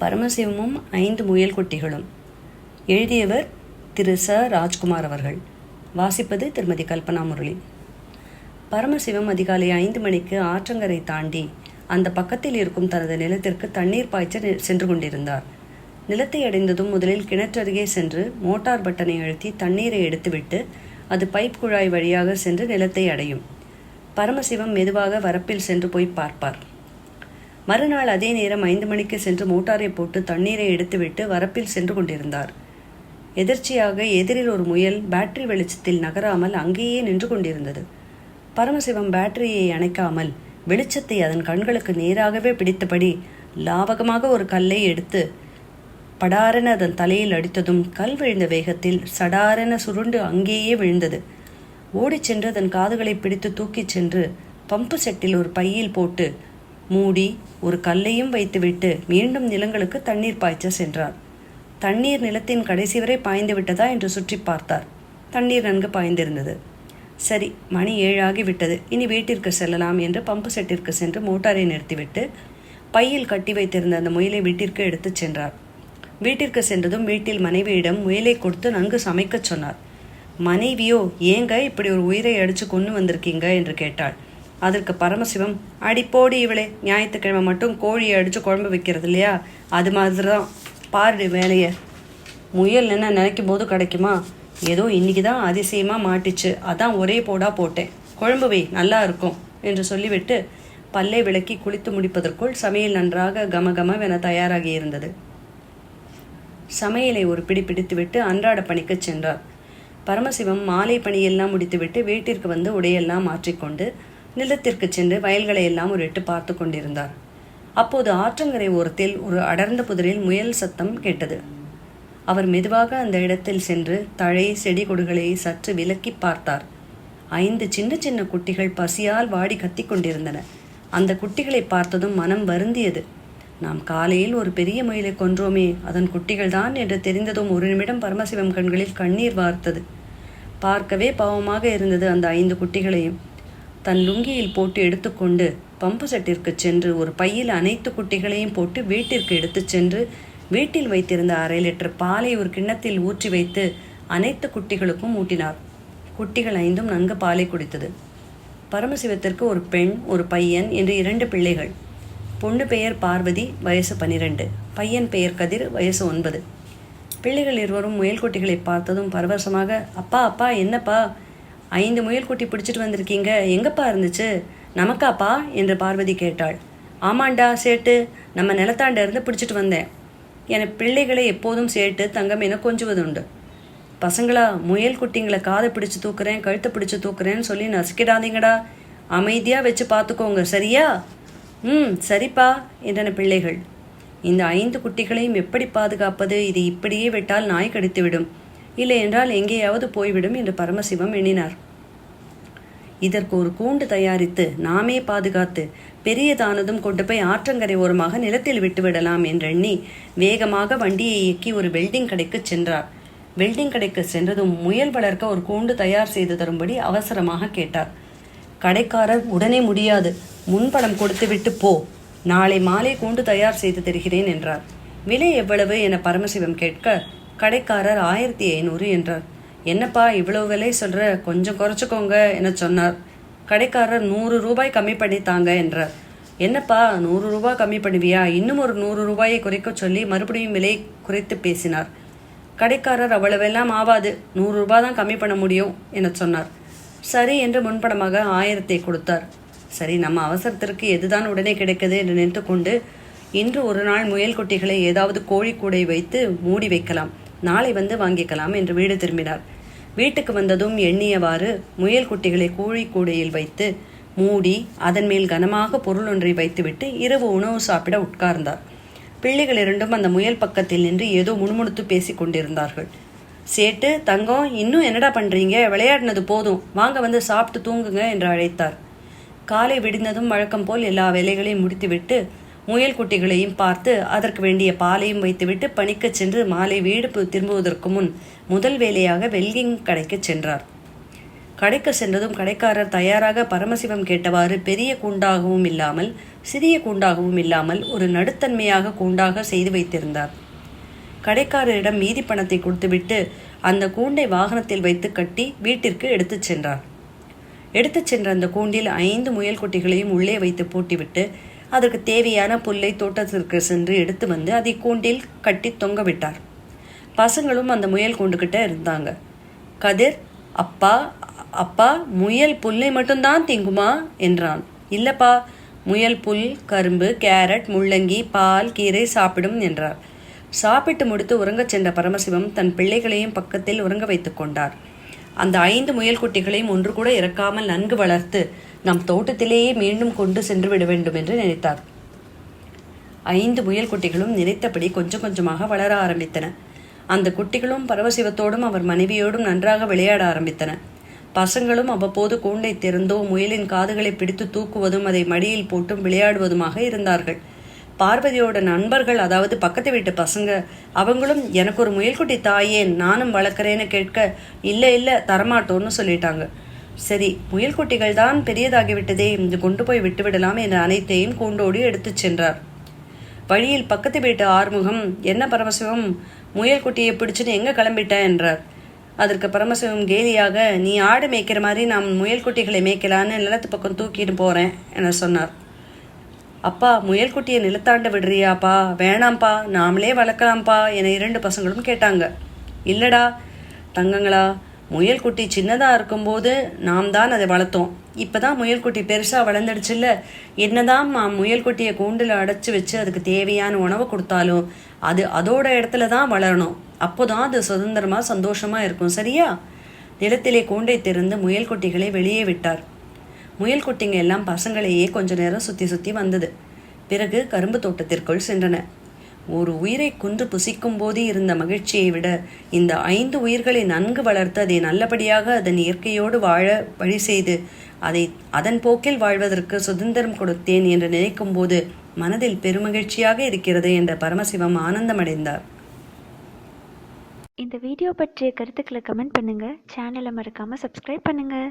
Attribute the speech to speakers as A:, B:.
A: பரமசிவமும் ஐந்து முயல் குட்டிகளும். எழுதியவர் திரு ச. ராஜ்குமார் அவர்கள். வாசிப்பது திருமதி கல்பனா முரளி. பரமசிவம் அதிகாலை ஐந்து மணிக்கு ஆற்றங்கரை தாண்டி அந்த பக்கத்தில் இருக்கும் தனது நிலத்திற்கு தண்ணீர் பாய்ச்ச சென்று கொண்டிருந்தார். நிலத்தை அடைந்ததும் முதலில் கிணற்றருகே சென்று மோட்டார் பட்டனை அழுத்தி தண்ணீரை எடுத்துவிட்டு அது பைப் குழாய் வழியாக சென்று நிலத்தை அடையும். பரமசிவம் மெதுவாக வரப்பில் சென்று போய் பார்ப்பார். மறுநாள் அதே நேரம் ஐந்து மணிக்கு சென்று மோட்டாரை போட்டு தண்ணீரை எடுத்துவிட்டு வரப்பில் சென்று கொண்டிருந்தார். எதிர்ச்சியாக எதிரில் ஒரு முயல் பேட்டரி வெளிச்சத்தில் நகராமல் அங்கேயே நின்று கொண்டிருந்தது. பரமசிவம் பேட்டரியை அணைக்காமல் வெளிச்சத்தை அதன் கண்களுக்கு நேராகவே பிடித்தபடி லாவகமாக ஒரு கல்லை எடுத்து படாரென அதன் தலையில் அடித்ததும் கல் விழுந்த வேகத்தில் சடாரென சுருண்டு அங்கேயே விழுந்தது. ஓடிச் சென்று அதன் காதுகளை பிடித்து தூக்கிச் சென்று பம்பு செட்டில் ஒரு பையில் போட்டு மூடி ஒரு கல்லையும் வைத்துவிட்டு மீண்டும் நிலங்களுக்கு தண்ணீர் பாய்ச்ச சென்றார். தண்ணீர் நிலத்தின் கடைசி வரை பாய்ந்து விட்டதா என்று சுற்றி பார்த்தார். தண்ணீர் நன்கு பாய்ந்திருந்தது. சரி மணி ஏழாகி விட்டது. இனி வீட்டிற்கு செல்லலாம் என்று பம்பு செட்டிற்கு சென்று மோட்டாரை நிறுத்திவிட்டு பையில் கட்டி வைத்திருந்த அந்த முயலை வீட்டிற்கு எடுத்துச் சென்றார். வீட்டிற்கு சென்றதும் வீட்டில் மனைவியிடம் முயலை கொடுத்து நன்கு சமைக்கச் சொன்னார். மனைவியோ ஏங்க இப்படி ஒரு உயிரை அடிச்சு கொண்டு வந்திருக்கீங்க? என்று கேட்டாள். அதற்கு பரமசிவம் அடிப்போடி இவளே ஞாயிற்றுக்கிழமை மட்டும் கோழியை அடித்து குழம்பு வைக்கிறது இல்லையா? அது மாதிரி தான் பாருடி வேலையை முயல் என்ன நினைக்கும் போது கிடைக்குமா? ஏதோ இன்னைக்கு தான் அதிசயமாக மாட்டிச்சு. அதான் ஒரே போடா போட்டேன். குழம்பு வை நல்லா இருக்கும் என்று சொல்லிவிட்டு பல்லை விளக்கி குளித்து முடிப்பதற்குள் சமையல் நன்றாக கமகமவென தயாராகி இருந்தது. சமையலை ஒரு பிடி பிடித்துவிட்டு அன்றாட பணிக்கு சென்றார். பரமசிவம் மாலை பணியெல்லாம் முடித்துவிட்டு வீட்டிற்கு வந்து உடையெல்லாம் மாற்றிக்கொண்டு நிலத்திற்கு சென்று வயல்களை எல்லாம் ஒரு எட்டு பார்த்து கொண்டிருந்தார். அப்போது ஆற்றங்கரை ஓரத்தில் ஒரு அடர்ந்த புதரில் முயல் சத்தம் கேட்டது. அவர் மெதுவாக அந்த இடத்தில் சென்று தழை செடி கொடிகளை சற்று விலக்கி பார்த்தார். ஐந்து சின்ன சின்ன குட்டிகள் பசியால் வாடி கத்திக் கொண்டிருந்தன. அந்த குட்டிகளை பார்த்ததும் மனம் வருந்தியது. நாம் காலையில் ஒரு பெரிய முயலை கொன்றோமே அதன் குட்டிகள்தான் என்று தெரிந்ததும் ஒரு நிமிடம் பரமசிவம் கண்களில் கண்ணீர் வார்த்தது. பார்க்கவே பாவமாக இருந்தது அந்த ஐந்து குட்டிகளையும். தன் லுங்கியில் போட்டு எடுத்துக்கொண்டு பம்பு செட்டிற்கு சென்று ஒரு பையில் அனைத்து குட்டிகளையும் போட்டு வீட்டிற்கு எடுத்துச் சென்று வீட்டில் வைத்திருந்த அரை லிட்டர் பாலை ஒரு கிண்ணத்தில் ஊற்றி வைத்து அனைத்து குட்டிகளுக்கும் ஊட்டினார். குட்டிகள் ஐந்தும் நன்கு பாலை குடித்தது. பரமசிவத்திற்கு ஒரு பெண் ஒரு பையன் என்று இரண்டு பிள்ளைகள். பொண்ணு பெயர் பார்வதி வயசு பனிரெண்டு. பையன் பெயர் கதிர் வயசு ஒன்பது. பிள்ளைகள் இருவரும் முயல் குட்டிகளை பார்த்ததும் பரவசமாக அப்பா அப்பா என்னப்பா? ஐந்து முயல் குட்டி பிடிச்சிட்டு வந்திருக்கீங்க. எங்கப்பா இருந்துச்சு? நமக்காப்பா? என்று பார்வதி கேட்டாள். ஆமாண்டா சேட்டு. நம்ம நிலத்தாண்ட இருந்து பிடிச்சிட்டு வந்தேன். என பிள்ளைகளை எப்போதும் சேட்டு தங்கம் என கொஞ்சுவதுண்டு. பசங்களா முயல் குட்டிங்களை காதை பிடிச்சு தூக்குறேன் கழுத்தை பிடிச்சு தூக்குறேன்னு சொல்லி நசுக்கிடாதீங்கடா. அமைதியாக வச்சு பார்த்துக்கோங்க சரியா? ம் சரிப்பா என்றன பிள்ளைகள். இந்த ஐந்து குட்டிகளையும் எப்படி பாதுகாப்பது? இது இப்படியே விட்டால் நாய் கடித்துவிடும். இல்லையென்றால் எங்கேயாவது போய்விடும் என்று பரமசிவம் எண்ணினார். இதற்கு ஒரு கூண்டு தயாரித்து நாமே பாதுகாத்து பெரியதானதும் கொண்டு போய் ஆற்றங்கரை ஓரமாக நிலத்தில் விட்டுவிடலாம் என்றெண்ணி வேகமாக வண்டியை இயக்கி ஒரு வெல்டிங் கடைக்கு சென்றார். வெல்டிங் கடைக்கு சென்றதும் முயல் வளர்க்க ஒரு கூண்டு தயார் செய்து தரும்படி அவசரமாக கேட்டார். கடைக்காரர் உடனே முடியாது. முன்பணம் கொடுத்துவிட்டு போ. நாளை மாலை கூண்டு தயார் செய்து தருகிறேன் என்றார். விலை எவ்வளவு? என பரமசிவம் கேட்க கடைக்காரர் ஆயிரத்தி ஐநூறு என்றார். என்னப்பா இவ்வளவு விலை சொல்ற? கொஞ்சம் குறைச்சிக்கோங்க என சொன்னார். கடைக்காரர் நூறு ரூபாய் கம்மி பண்ணி தாங்க என்றார். என்னப்பா நூறு ரூபாய் கம்மி பண்ணுவியா? இன்னும் ஒரு நூறு ரூபாயை குறைக்க சொல்லி மறுபடியும் விலை குறைத்து பேசினார். கடைக்காரர் அவ்வளவெல்லாம் ஆவாது. நூறு ரூபாய் தான் கம்மி பண்ண முடியும் என சொன்னார். சரி என்று முன்பணமாக ஆயிரத்தை கொடுத்தார். சரி நம்ம அவசரத்திற்கு எதுதான் உடனே கிடைக்குது என்று நினைத்து கொண்டு இன்று ஒரு நாள் முயல் குட்டிகளை ஏதாவது கோழி கூடை வைத்து மூடி வைக்கலாம். நாளை வந்து வாங்கிக்கலாம் என்று வீடு திரும்பினார். வீட்டுக்கு வந்ததும் எண்ணியவாறு முயல் குட்டிகளை கூழி கூடையில் வைத்து மூடி அதன் மேல் கனமாக பொருள் ஒன்றை வைத்துவிட்டு இரவு உணவு சாப்பிட உட்கார்ந்தார். பிள்ளைகள் இரண்டும் அந்த முயல் பக்கத்தில் நின்று ஏதோ முணுமுணுத்து பேசிக் கொண்டிருந்தார்கள். சேட்டு தங்கம் இன்னும் என்னடா பண்றீங்க? விளையாடினது போதும். வாங்க வந்து சாப்பிட்டு தூங்குங்க என்று அழைத்தார். காலை விடிந்ததும் வழக்கம் போல் எல்லா வேலைகளையும் முடித்துவிட்டு முயல் குட்டிகளையும் பார்த்து அதற்கு வேண்டிய பாலையும் வைத்துவிட்டு பணிக்கச் சென்று மாலை வீடு பு- திரும்புவதற்கு முன் முதல் வேலையாக வெல்கிங் கடைக்கு சென்றார். கடைக்கு சென்றதும் கடைக்காரர் தயாராக பரமசிவம் கேட்டவாறு பெரிய கூண்டாகவும் இல்லாமல் சிறிய கூண்டாகவும் இல்லாமல் ஒரு நடுத்தன்மையாக கூண்டாக செய்து வைத்திருந்தார். கடைக்காரரிடம் மீதி பணத்தை கொடுத்துவிட்டு அந்த கூண்டை வாகனத்தில் வைத்து கட்டி வீட்டிற்கு எடுத்துச் சென்றார். எடுத்துச் சென்ற அந்த கூண்டில் ஐந்து முயல் குட்டிகளையும் உள்ளே வைத்து பூட்டிவிட்டு அதற்கு தேவையான புல்லை தோட்டத்திற்கு சென்று எடுத்து வந்து அதை கூண்டில் கட்டி தொங்க விட்டார். பசங்களும் அந்த முயல் கூண்டுகிட்ட இருந்தாங்க. கதிர் அப்பா அப்பா முயல் புல்லை மட்டும்தான் திங்குமா? என்றான். இல்லப்பா முயல் புல் கரும்பு கேரட் முள்ளங்கி பால் கீரை சாப்பிடும் என்றார். சாப்பிட்டு முடித்து உறங்கச் சென்ற பரமசிவம் தன் பிள்ளைகளையும் பக்கத்தில் உறங்க வைத்துக் கொண்டார். அந்த ஐந்து முயல் குட்டிகளையும் ஒன்று கூட இறக்காமல் நன்கு வளர்த்து நம் தோட்டத்திலேயே மீண்டும் கொண்டு சென்று விட வேண்டும் என்று நினைத்தார். ஐந்து முயல் குட்டிகளும் நினைத்தபடி கொஞ்சம் கொஞ்சமாக வளர ஆரம்பித்தன. அந்த குட்டிகளும் பரமசிவத்தோடும் அவர் மனைவியோடும் நன்றாக விளையாட ஆரம்பித்தன. பசங்களும் அவ்வப்போது கூண்டை திறந்தோ முயலின் காதுகளை பிடித்து தூக்குவதும் அதை மடியில் போட்டும் விளையாடுவதுமாக இருந்தார்கள். பார்வதியோட நண்பர்கள் அதாவது பக்கத்து வீட்டு பசங்க அவங்களும் எனக்கு ஒரு முயல்குட்டி தாயேன் நானும் வளர்க்குறேன்னு கேட்க இல்லை இல்லை தரமாட்டோன்னு சொல்லிட்டாங்க. சரி முயல்குட்டிகள் தான் பெரியதாகிவிட்டதே இன்று கொண்டு போய் விட்டுவிடலாம் என்ற அனைத்தையும் கூண்டோடு எடுத்துச் சென்றார். வழியில் பக்கத்து வீட்டு ஆறுமுகம் என்ன பரமசிவம் முயல் குட்டியை பிடிச்சுன்னு எங்கே கிளம்பிட்ட? என்றார். அதற்கு பரமசிவம் கேலியாக நீ ஆடு மேய்க்கிற மாதிரி நான் முயல் குட்டிகளை மேய்க்கலான்னு நிலத்து பக்கம் தூக்கிட்டு போகிறேன் என சொன்னார். அப்பா முயல் குட்டியை நிலத்தாண்ட விடுறியாப்பா? வேணாம்ப்பா நாமளே வளர்க்கலாம்ப்பா என இரண்டு பசங்களும் கேட்டாங்க. இல்லடா தங்கங்களா முயல் குட்டி சின்னதாக இருக்கும்போது நாம் தான் அதை வளர்த்தோம். இப்போ தான் முயல் குட்டி பெருசாக வளர்ந்துடுச்சுல்ல? என்னதான் முயல்குட்டியை முயல் குட்டியை கூண்டில் அடைச்சி வச்சு அதுக்கு தேவையான உணவு கொடுத்தாலும் அது அதோட இடத்துல தான் வளரணும். அப்போ தான் அது சுதந்திரமாக சந்தோஷமாக இருக்கும். சரியா? நிலத்திலே கூண்டை திறந்து முயல் குட்டிகளை வெளியே விட்டார். முயல் குட்டிங்க எல்லாம் பசங்களையே கொஞ்ச நேரம் சுற்றி சுற்றி வந்தது. பிறகு கரும்பு தோட்டத்திற்குள் சென்றன. ஒரு உயிரை கொன்று புசிக்கும் போது இருந்த மகிழ்ச்சியை விட இந்த ஐந்து உயிர்களை நன்கு வளர்த்து அதை நல்லபடியாக அதன் இயற்கையோடு வாழ வழி செய்து அதை அதன் போக்கில் வாழ்வதற்கு சுதந்திரம் கொடுத்தேன் என்று நினைக்கும் போது மனதில் பெருமகிழ்ச்சியாக இருக்கிறது என்ற பரமசிவம் ஆனந்தமடைந்தார்.
B: இந்த வீடியோ பற்றிய கருத்துக்களை கமெண்ட் பண்ணுங்கள் சேனலை மறக்காமல் சப்ஸ்கிரைப் பண்ணுங்கள்